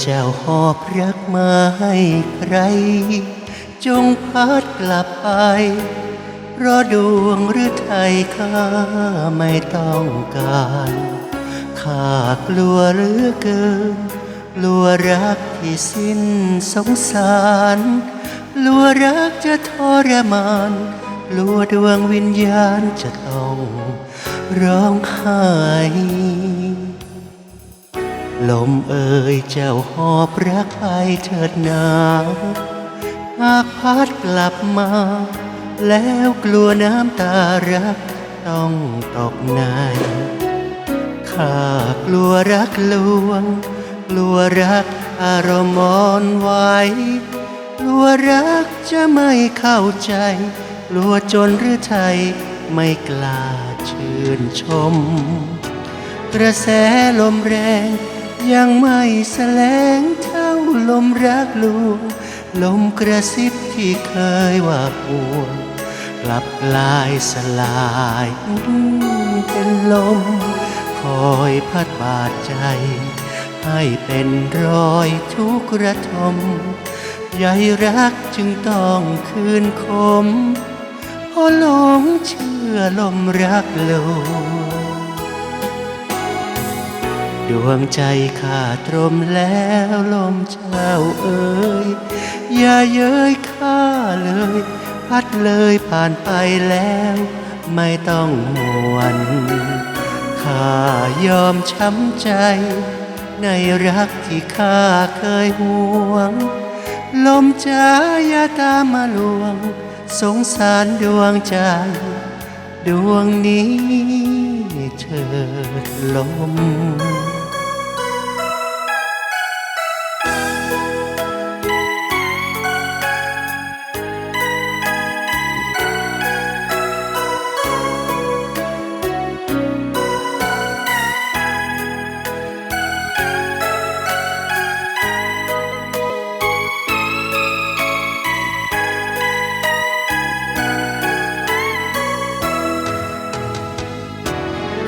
เจ้าหอบรักมาให้ใคร จงพัดกลับไป เพราะดวงหรือไทยข้าไม่ต้องการข้ากลัวเหลือเกินกลัวรักที่สิ้นสงสารกลัวรักจะทรมานกลัวดวงวิญญาณจะต้องร้องไห้ ลมเอ่ยเจ้าหอบรักไปเถิดนาหากพัดกลับมา แล้วกลัวน้ำตารักต้องตกในข้ากลัวรักลวง กลัวรักอารมณ์อ่อนไหวกลัวรักจะไม่เข้าใจ กลัวจนหรือไทยไม่กล้าชื่นชม กระแสลมแรง ยังไม่แสลงเท่าลมรักลวงลมกระซิบที่เคยว่าห่วงกลับกลายสลายเป็นลม คอยพัดบาดใจ ให้เป็นรอยทุกระทมใยรักจึงต้องคืนคมเพราะหลงเชื่อลมรักลวง ดวงใจข้าตรมแล้วลมเจ้าเอ๋ยอย่าเย้ยข้าเลย พัดเลยผ่านไปแล้ว ไม่ต้องห่วนข้ายอมช้ำใจ ในรักที่ข้าเคยห่วง ลมจ้าอย่าตามมาลวง สงสารดวงใจ ดวงนี้เถิดลม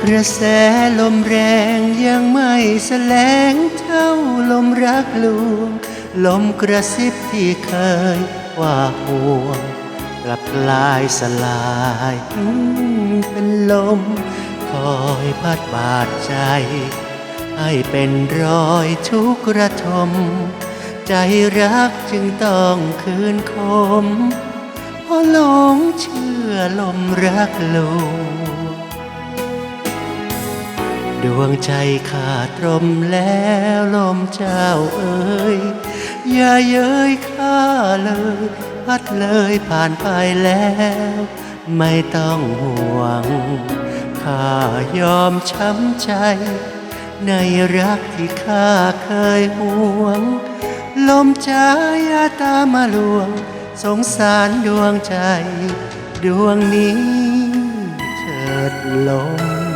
กระแสลมแรงยังไม่แสลงเท่าลมรักลวง ลมกระซิบที่เคยว่าห่วงกลับกลายสลายเป็นลม คอยพัดบาดใจ ให้เป็นรอยทุกระทม ใจรักจึงต้องคืนคมเพราะหลงเชื่อลมรักลวง ดวงใจขาดลมแล้วลมเจ้าเอ๋ยอย่าเย้ยข้าเลย พัดเลยผ่านไปแล้ว ไม่ต้องห่วงข้ายอมช้ำใจ ในรักที่ข้าเคยห่วง ลมจ้าอย่าตามมาลวง สงสารดวงใจ ดวงนี้เถิดลม